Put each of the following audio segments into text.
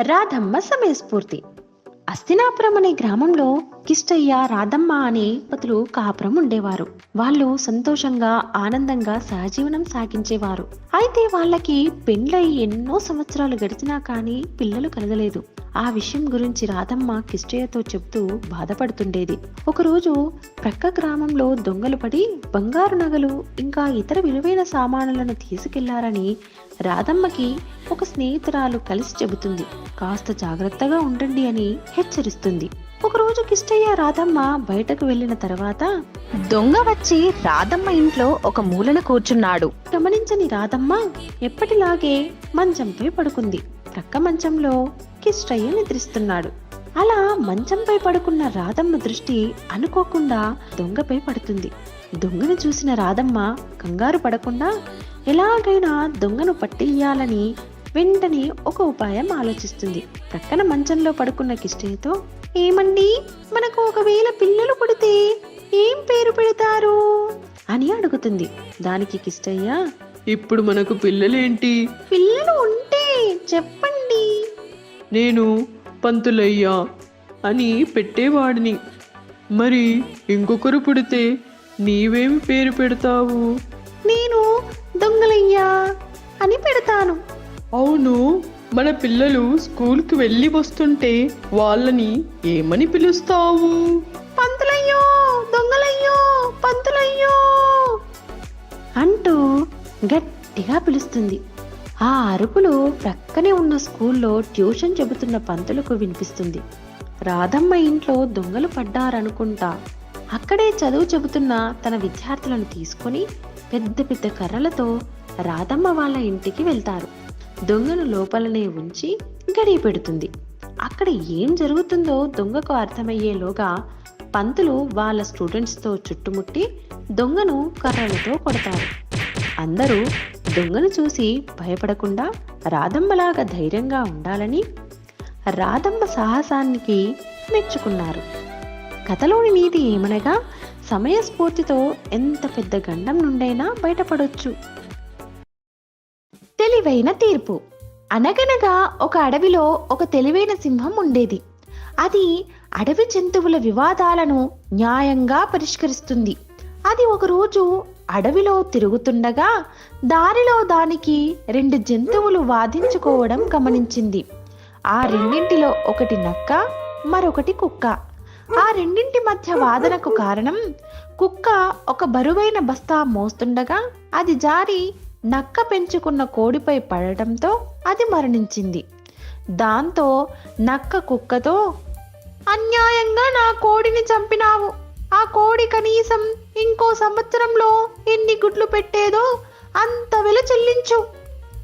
రాధమ్మ సమయస్ఫూర్తి. అస్తినాపురం అనే గ్రామంలో కిష్టయ్య రాధమ్మ అనే పతులు కాపురం ఉండేవారు. వాళ్ళు సంతోషంగా ఆనందంగా సహజీవనం సాగించేవారు. అయితే వాళ్ళకి పెండ్లై ఎన్నో సంవత్సరాలు గడిచినా కానీ పిల్లలు కలగలేదు. ఆ విషయం గురించి రాధమ్మ కిష్టయ్యతో చెప్తూ బాధపడుతుండేది. ఒకరోజు ప్రక్క గ్రామంలో దొంగలు పడి బంగారు నగలు ఇంకా ఇతర విలువైన సామానులను తీసుకెళ్ళారని రాధమ్మకి ఒక స్నేహితురాలు కలిసి చెబుతుంది. కాస్త జాగ్రత్తగా ఉండండి అని హెచ్చరిస్తుంది. ఒకరోజు కిష్టయ్య రాధమ్మ బయటకు వెళ్ళిన తర్వాత దొంగ వచ్చి రాధమ్మ ఇంట్లో ఒక మూలన కూర్చున్నాడు. గమనించని రాధమ్మ ఎప్పటిలాగే మంచంపై పడుకుంది. ప్రక్క మంచంలో కిష్టయ్య నిద్రిస్తున్నాడు. అలా మంచంపై పడుకున్న రాధమ్మ దృష్టి అనుకోకుండా దొంగపై పడుతుంది. దొంగను చూసిన రాధమ్మ కంగారు పడకుండా ఎలాగైనా దొంగను పట్టేయాలని వెంటనే ఒక ఉపాయం ఆలోచిస్తుంది. ప్రక్కన మంచంలో పడుకున్న కిష్టయ్యతో ఏమండి? మనకు ఒకవేళ పిల్లలు పుడితే ఏం పేరు పెడతారు? అని అడుగుతుంది. దానికి కిష్టయ్య ఇప్పుడు మనకు పిల్లలేంటి? పిల్లలు ఉంటే చెప్పండి. నేను పంతులయ్యా అని పెట్టేవాడిని. మరి ఇంకొకరు పుడితే నీవేం పేరు పెడతావు? నేను దొంగలయ్యా అని పెడతాను. అవును మన పిల్లలు స్కూల్కి వెళ్ళి వస్తుంటే వాళ్ళని ఏమని పిలుస్తావు? పంతులయ్యో దొంగలయ్యో పంతులయ్యో! అంటూ గట్టిగా పిలుస్తుంది. ఆ అరుపులు ప్రక్కనే ఉన్న స్కూల్లో ట్యూషన్ చెబుతున్న పంతులకు వినిపిస్తుంది. రాధమ్మ ఇంట్లో దొంగలు పడ్డారనుకుంటా. అక్కడే చదువు చెబుతున్న తన విద్యార్థులను తీసుకొని పెద్ద పెద్ద కర్రలతో రాధమ్మ వాళ్ళ ఇంటికి వెళ్తారు. దొంగను లోపలనే ఉంచి గడియ పెడుతుంది. అక్కడ ఏం జరుగుతుందో దొంగకు అర్థమయ్యేలోగా పంతులు వాళ్ళ స్టూడెంట్స్తో చుట్టుముట్టి దొంగను కర్రలతో కొడతారు. అందరూ దొంగను చూసి భయపడకుండా రాధమ్మలాగా ధైర్యంగా ఉండాలని రాధమ్మ సాహసానికి మెచ్చుకున్నారు. కథలోని నీతి ఏమనగా సమయస్ఫూర్తితో ఎంత పెద్ద గండం నుండైనా బయటపడొచ్చు. తెలివైన తీర్పు. అనగనగా ఒక అడవిలో ఒక తెలివైన సింహం ఉండేది. అది అడవి జంతువుల వివాదాలను న్యాయంగా పరిష్కరిస్తుంది. అది ఒకరోజు అడవిలో తిరుగుతుండగా దారిలో దానికి రెండు జంతువులు వాదించుకోవడం గమనించింది. ఆ రెండింటిలో ఒకటి నక్క మరొకటి కుక్క. ఆ రెండింటి మధ్య వాదనకు కారణం కుక్క ఒక బరువైన బస్తా మోస్తుండగా అది జారి నక్క పెంచుకున్న కోడిపై పడటంతో అది మరణించింది. దాంతో నక్క కుక్కతో అన్యాయంగా నా కోడిని చంపినావు. ఆ కోడి కనీసం ఇంకో సంవత్సరంలో ఎన్ని గుడ్లు పెట్టేదో అంత వెల చెల్లించు.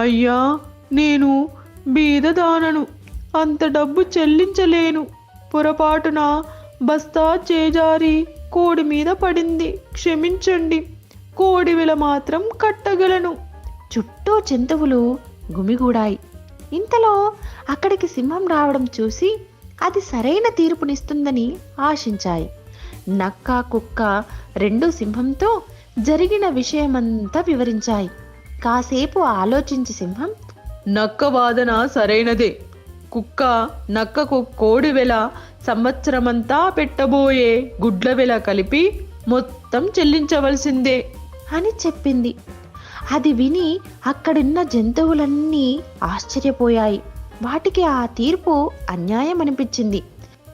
అయ్యా నేను బీదదానను అంత డబ్బు చెల్లించలేను. పొరపాటున బస్తా చేజారి కోడి మీద పడింది. క్షమించండి కోడి విల మాత్రం కట్టగలను. చుట్టూ జంతువులు గుమిగూడాయి. ఇంతలో అక్కడికి సింహం రావడం చూసి అది సరైన తీర్పునిస్తుందని ఆశించాయి. నక్క కుక్క రెండు సింహంతో జరిగిన విషయమంతా వివరించాయి. కాసేపు ఆలోచించి సింహం నక్క వాదన సరైనదే. కుక్క నక్కకు కోడి వెల సంవత్సరమంతా పెట్టబోయే గుడ్ల వెల కలిపి మొత్తం చెల్లించవలసిందే. అని చెప్పింది. అది విని అక్కడున్న జంతువులన్నీ ఆశ్చర్యపోయాయి. వాటికి ఆ తీర్పు అన్యాయం అనిపించింది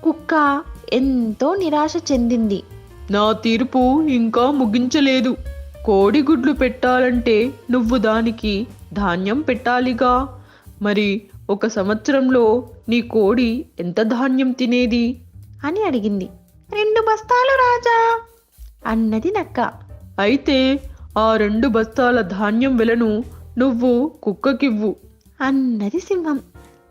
కుక్క ఎంతో నిరాశ చెందింది. నా తీర్పు ఇంకా ముగించలేదు. కోడి గుడ్లు పెట్టాలంటే నువ్వు దానికి ధాన్యం పెట్టాలిగా. మరి ఒక సంవత్సరంలో నీ కోడి ఎంత ధాన్యం తినేది? అని అడిగింది. రెండు బస్తాలు రాజా! అన్నది నక్క. అయితే ఆ రెండు బస్తాల ధాన్యం వెలను నువ్వు కుక్కకివ్వు. అన్నది సింహం.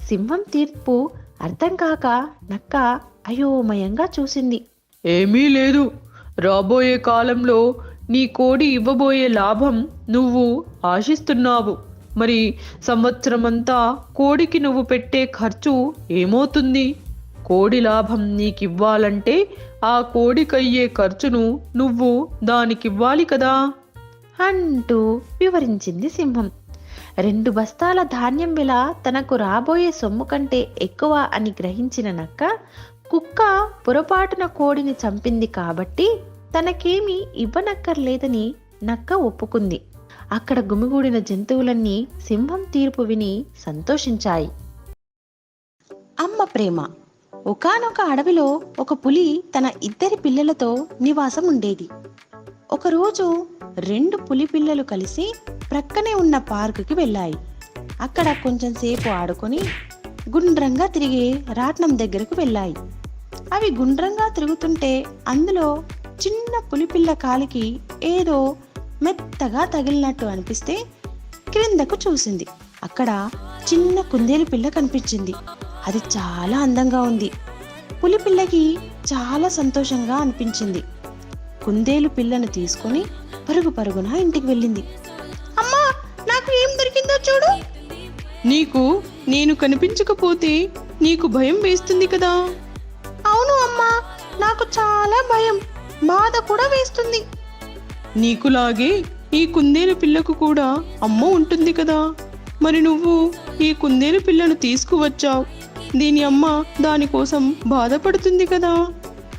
సింహం తీర్పు అర్థం కాక నక్క అయోమయంగా చూసింది. ఏమీ లేదు. రాబోయే కాలంలో నీ కోడి ఇవ్వబోయే లాభం నువ్వు ఆశిస్తున్నావు. మరి సంవత్సరమంతా కోడికి నువ్వు పెట్టే ఖర్చు ఏమవుతుంది? కోడి లాభం నీకివ్వాలంటే ఆ కోడికయ్యే ఖర్చును నువ్వు దానికివ్వాలి కదా? అంటూ వివరించింది సింహం. రెండు బస్తాల ధాన్యం వెల తనకు రాబోయే సొమ్ము కంటే ఎక్కువ అని గ్రహించిన నక్క కుక్క పొరపాటున కోడిని చంపింది కాబట్టి తనకేమీ ఇవ్వనక్కర్లేదని నక్క ఒప్పుకుంది. అక్కడ గుమిగూడిన జంతువులన్నీ సింహం తీర్పు విని సంతోషించాయి. అమ్మ ప్రేమ. ఒకానొక అడవిలో ఒక పులి తన ఇద్దరి పిల్లలతో నివాసం ఉండేది. ఒకరోజు రెండు పులి పిల్లలు కలిసి ప్రక్కనే ఉన్న పార్కుకి వెళ్ళాయి. అక్కడ కొంచెం సేపు ఆడుకొని గుండ్రంగా తిరిగి రాట్నం దగ్గరకు వెళ్ళాయి. అవి గుండ్రంగా తిరుగుతుంటే అందులో చిన్న పులిపిల్ల కాలికి ఏదో మెత్తగా తగిలినట్టు అనిపిస్తే క్రిందకు చూసింది. అక్కడ చిన్న కుందేలు పిల్ల కనిపించింది. అది చాలా అందంగా ఉంది. పులిపిల్లకి చాలా సంతోషంగా అనిపించింది. కుందేలు పిల్లను తీసుకొని పరుగు పరుగున ఇంటికి వెళ్ళింది. అమ్మా నాకు ఏం దొరికిందో చూడు. నీకు నేను కనిపించకపోతే నీకు భయం వేస్తుంది కదా. నాకు చాలా భయం. బాధ కూడా వేస్తుంది. నీకులాగే ఈ కుందేలు పిల్లకు కూడా అమ్మ ఉంటుంది కదా. మరి నువ్వు ఈ కుందేలు పిల్లను తీసుకువచ్చావు. దీని అమ్మ దానికోసం బాధపడుతుంది కదా.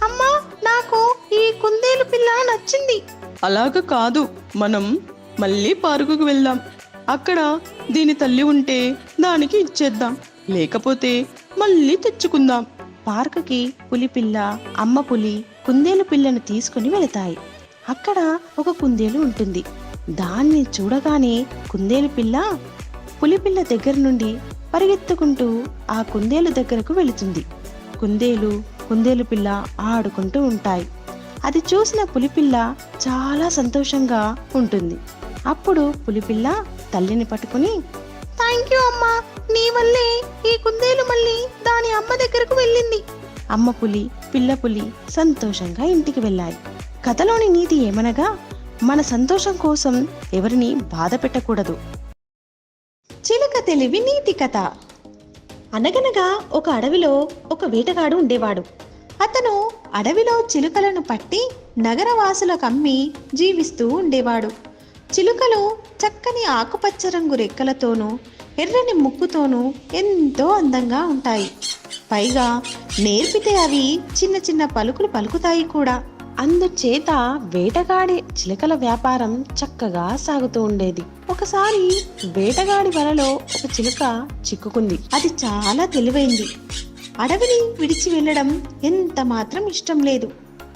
అమ్మా నాకు ఈ కుందేలు పిల్ల నచ్చింది. అలాగ కాదు. మనం మళ్ళీ పార్కుకు వెళ్దాం. అక్కడ దీని తల్లి ఉంటే దానికి ఇచ్చేద్దాం. లేకపోతే మళ్ళీ తెచ్చుకుందాం. పార్కుకి పులిపిల్ల అమ్మ పులి కుందేలు పిల్లను తీసుకుని వెళతాయి. అక్కడ ఒక కుందేలు ఉంటుంది. దాన్ని చూడగానే కుందేలు పిల్ల పులిపిల్ల దగ్గర నుండి పరిగెత్తుకుంటూ ఆ కుందేలు దగ్గరకు వెళుతుంది. కుందేలు కుందేలు పిల్ల ఆడుకుంటూ ఉంటాయి. అది చూసిన పులిపిల్ల చాలా సంతోషంగా ఉంటుంది. అప్పుడు పులిపిల్ల తల్లిని పట్టుకుని థ్యాంక్ యూ అమ్మా. నీ వల్లే ఈ కుందేలు మళ్ళీ దాని అమ్మ దగ్గరకు వెళ్ళింది. అమ్మ పులి పిల్ల పులి సంతోషంగా ఇంటికి వెళ్ళాయి. కథలోని నీతి ఏమనగా మన సంతోషం కోసం ఎవరిని బాధ పెట్టకూడదు. చిలక తెలివి నీతి కథ. అనగనగా ఒక అడవిలో ఒక వేటగాడు ఉండేవాడు. అతను అడవిలో చిలుకలను పట్టి నగరవాసులకు అమ్మి జీవిస్తూ ఉండేవాడు. చిలుకలు చక్కని ఆకుపచ్చ రంగు రెక్కలతోనూ ఎర్రని ముక్కుతోనూ ఎంతో అందంగా ఉంటాయి. పైగా నేర్పితే అవి చిన్న చిన్న పలుకులు పలుకుతాయి కూడా. అందుచేత వేటగాడి చిలుకల వ్యాపారం చక్కగా సాగుతూ ఉండేది. ఒకసారి వేటగాడి వలలో ఒక చిలుక చిక్కుకుంది. అది చాలా తెలివైంది. అడవిని విడిచి వెళ్ళడం ఎంత మాత్రం ఇష్టం లేదు.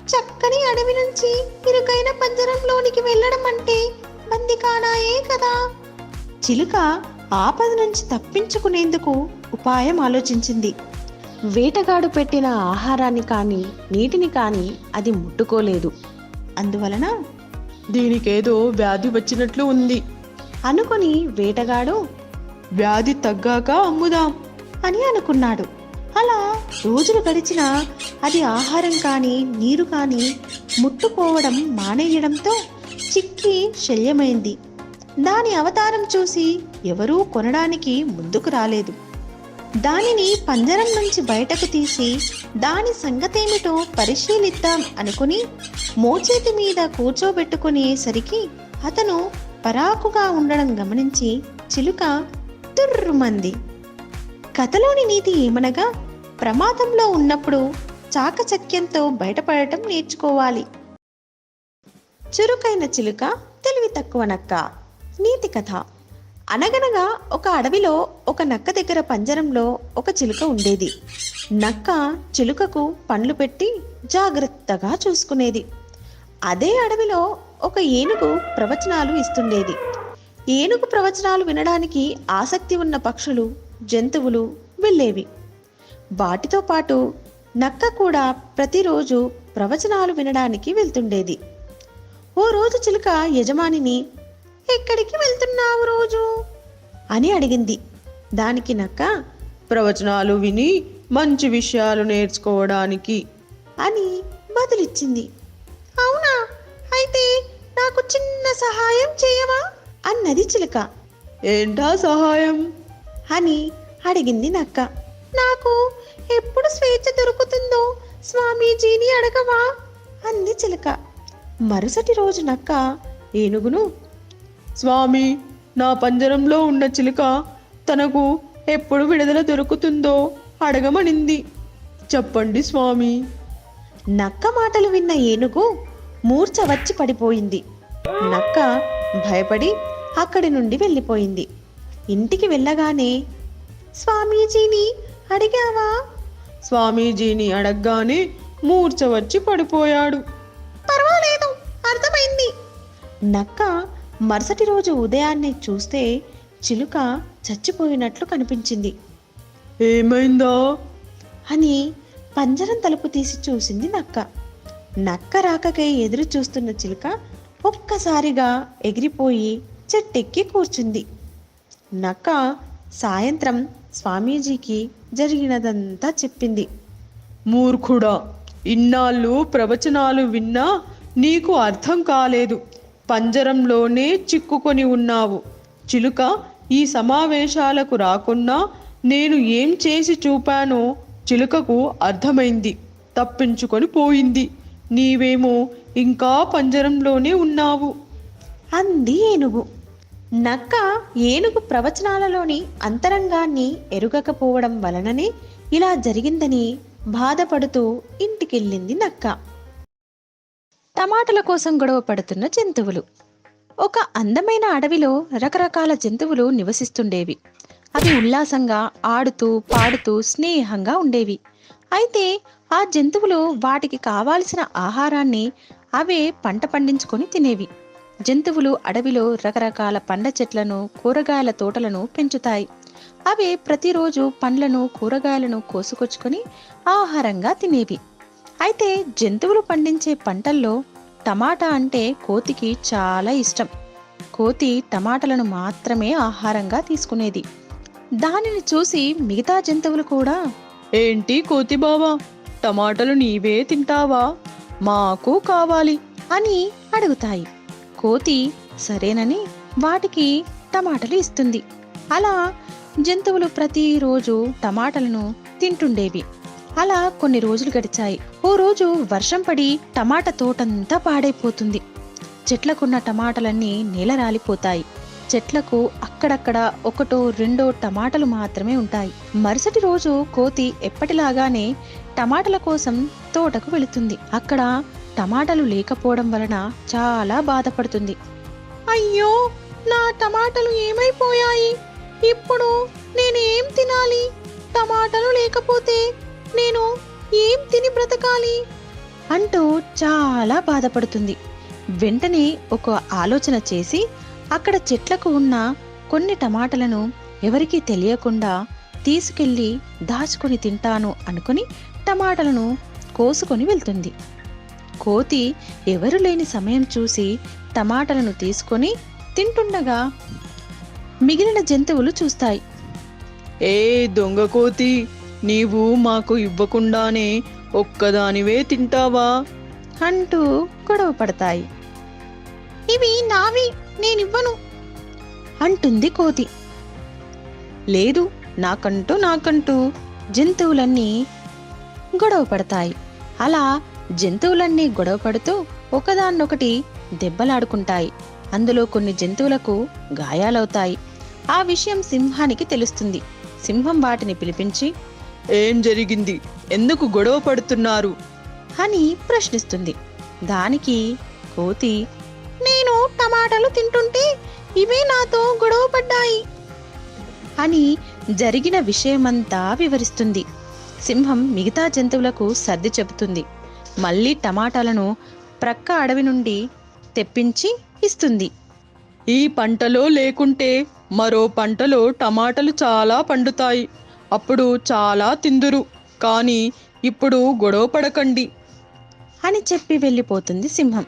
చక్కని అడవి నుంచి ఇరుకైన పంజరంలోనికి వెళ్ళడం అంటే బందికానాయే కదా. చిలుక ఆపద నుంచి తప్పించుకునేందుకు ఉపాయం ఆలోచించింది. వేటగాడు పెట్టిన ఆహారాన్ని కానీ నీటిని కానీ అది ముట్టుకోలేదు. అందువలన దీనికేదో వ్యాధి వచ్చినట్లు ఉంది. అనుకుని వేటగాడు వ్యాధి తగ్గాక అమ్ముదాం. అని అనుకున్నాడు. అలా రోజులు గడిచినా అది ఆహారం కానీ నీరు కానీ ముట్టుకోవడం మానేయడంతో చిక్కి శల్యమైంది. దాని అవతారం చూసి ఎవరూ కొనడానికి ముందుకు రాలేదు. దానిని పంజరం నుంచి బయటకు తీసి దాని సంగతేమిటో పరిశీలిద్దాం అనుకుని మోచేతి మీద కూర్చోబెట్టుకునేసరికి అతను పరాకుగా ఉండడం గమనించి చిలుక తుర్రుమంది. కథలోని నీతి ఏమనగా ప్రమాదంలో ఉన్నప్పుడు చాకచక్యంతో బయటపడటం నేర్చుకోవాలి. చురుకైన చిలుక తెలివి తక్కువ నక్క నీతి కథ. అనగనగా ఒక అడవిలో ఒక నక్క దగ్గర పంజరంలో ఒక చిలుక ఉండేది. నక్క చిలుకకు పండ్లు పెట్టి జాగ్రత్తగా చూసుకునేది. అదే అడవిలో ఒక ఏనుగు ప్రవచనాలు ఇస్తుండేది. ఏనుగు ప్రవచనాలు వినడానికి ఆసక్తి ఉన్న పక్షులు జంతువులు వెళ్ళేవి. వాటితో పాటు నక్క కూడా ప్రతిరోజు ప్రవచనాలు వినడానికి వెళ్తుండేది. ఓ రోజు చిలుక యజమానిని ఎక్కడికి వెళ్తున్నావు రోజు? అని అడిగింది. దానికి నక్క ప్రవచనాలు విని మంచి విషయాలు నేర్చుకోవడానికి అని బదులిచ్చింది. అవునా? అయితే నాకు చిన్న సహాయం చేయవా? అన్నది చిలుక. ఏంటా సహాయం? అని అడిగింది నక్క. నాకు ఎప్పుడు స్వేచ్ఛ దొరుకుతుందో స్వామీజీని అడగవా? అంది చిలుక. మరుసటి రోజు నక్క ఏనుగును స్వామి నా పంజరంలో ఉన్న చిలుక తనకు ఎప్పుడు విడుదల దొరుకుతుందో అడగమనింది. చెప్పండి స్వామి. నక్క మాటలు విన్న ఏనుగు మూర్ఛ వచ్చి పడిపోయింది. నక్క భయపడి అక్కడి నుండి వెళ్ళిపోయింది. ఇంటికి వెళ్ళగానే స్వామీజీని అడిగావా? స్వామీజీని అడగగానే మూర్ఛ వచ్చి పడిపోయాడు. పర్వాలేదు అర్థమైంది. నక్క మరుసటి రోజు ఉదయాన్నే చూస్తే చిలుక చచ్చిపోయినట్లు కనిపించింది. ఏమైందా? అని పంజరం తలుపు తీసి చూసింది నక్క. నక్క రాకకై ఎదురు చూస్తున్న చిలుక ఒక్కసారిగా ఎగిరిపోయి చెట్టెక్కి కూర్చుంది. నక్క సాయంత్రం స్వామీజీకి జరిగినదంతా చెప్పింది. మూర్ఖుడా ఇన్నాళ్ళు ప్రవచనాలు విన్నా నీకు అర్థం కాలేదు. పంజరంలోనే చిక్కుకొని ఉన్నావు. చిలుక ఈ సమావేశాలకు రాకున్నా నేను ఏం చేసి చూపానో చిలుకకు అర్థమైంది. తప్పించుకొని పోయింది. నీవేమో ఇంకా పంజరంలోనే ఉన్నావు. అంది ఏనుగు. నక్క ఏనుగు ప్రవచనాలలోని అంతరంగాన్ని ఎరుగకపోవడం వలననే ఇలా జరిగిందని బాధపడుతూ ఇంటికెళ్ళింది నక్క. టమాటల కోసం గొడవ పడుతున్న జంతువులు. ఒక అందమైన అడవిలో రకరకాల జంతువులు నివసిస్తుండేవి. అవి ఉల్లాసంగా ఆడుతూ పాడుతూ స్నేహంగా ఉండేవి. అయితే ఆ జంతువులు వాటికి కావాల్సిన ఆహారాన్ని అవే పంట పండించుకొని తినేవి. జంతువులు అడవిలో రకరకాల పండ్ల చెట్లను కూరగాయల తోటలను పెంచుతాయి. అవి ప్రతిరోజు పండ్లను కూరగాయలను కోసుకొచ్చుకొని ఆహారంగా తినేవి. అయితే జంతువులు పండించే పంటల్లో టమాటా అంటే కోతికి చాలా ఇష్టం. కోతి టమాటాలను మాత్రమే ఆహారంగా తీసుకునేది. దానిని చూసి మిగతా జంతువులు కూడా ఏంటి కోతి బావా టమాటాలు నీవే తింటావా? మాకు కావాలి అని అడుగుతాయి. కోతి సరేనని వాటికి టమాటాలు ఇస్తుంది. అలా జంతువులు ప్రతిరోజు టమాటాలను తింటుండేవి. అలా కొన్ని రోజులు గడిచాయి. ఓ రోజు వర్షం పడి టమాటా తోటంతా పాడైపోతుంది. చెట్లకున్న టమాటాలన్నీ నేల రాలిపోతాయి. చెట్లకు అక్కడక్కడ ఒకటో రెండో టమాటాలు మాత్రమే ఉంటాయి. మరుసటి రోజు కోతి ఎప్పటిలాగానే టమాటాల కోసం తోటకు వెళుతుంది. అక్కడ టమాటాలు లేకపోవడం వలన చాలా బాధపడుతుంది. అయ్యో! నా టమాటాలు ఏమైపోయాయి? ఇప్పుడు నేనేం తినాలి? టమాటాలు లేకపోతే నేను ఏం తిని బ్రతకాలి? అంటూ చాలా బాధపడుతుంది. వెంటనే ఒక ఆలోచన చేసి అక్కడ చెట్లకు ఉన్న కొన్ని టమాటలను ఎవరికీ తెలియకుండా తీసుకెళ్ళి దాచుకొని తింటాను అనుకుని టమాటలను కోసుకొని వెళ్తుంది. కోతి ఎవరు లేని సమయం చూసి టమాటలను తీసుకొని తింటుండగా మిగిలిన జంతువులు చూస్తాయి. ఏ దొంగ కోతి నీవు మాకు ఇవ్వకుండానే ఒక్కదానివే తింటావా? అంటూ గొడవ పడతాయి. ఇవి నావి నేనివ్వను అంటుంది కోతి. లేదు నాకంటూ నాకంటూ జంతువులన్నీ గొడవ పడతాయి. అలా జంతువులన్నీ గొడవ పడుతూ ఒకదాన్నొకటి దెబ్బలాడుకుంటాయి. అందులో కొన్ని జంతువులకు గాయాలవుతాయి. ఆ విషయం సింహానికి తెలుస్తుంది. సింహం వాటిని పిలిపించి ఏం జరిగింది? ఎందుకు గొడవ పడుతున్నారు? అని ప్రశ్నిస్తుంది. దానికి కోతి నేను టమాటాలు తింటుంటే ఇవే నాతో గొడవ పడ్డాయి అని జరిగిన విషయమంతా వివరిస్తుంది. సింహం మిగతా జంతువులకు సర్ది చెబుతుంది. మళ్ళీ టమాటాలను ప్రక్క అడవి నుండి తెప్పించి ఇస్తుంది. ఈ పంటలో లేకుంటే మరో పంటలో టమాటాలు చాలా పండుతాయి. అప్పుడు చాలా తిందురు. కానీ ఇప్పుడు గొడవ పడకండి. అని చెప్పి వెళ్ళిపోతుంది సింహం.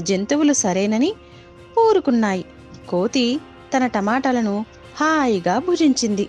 జంతువులు సరేనని ఊరుకున్నాయి. కోతి తన టమాటాలను హాయిగా భుజించింది.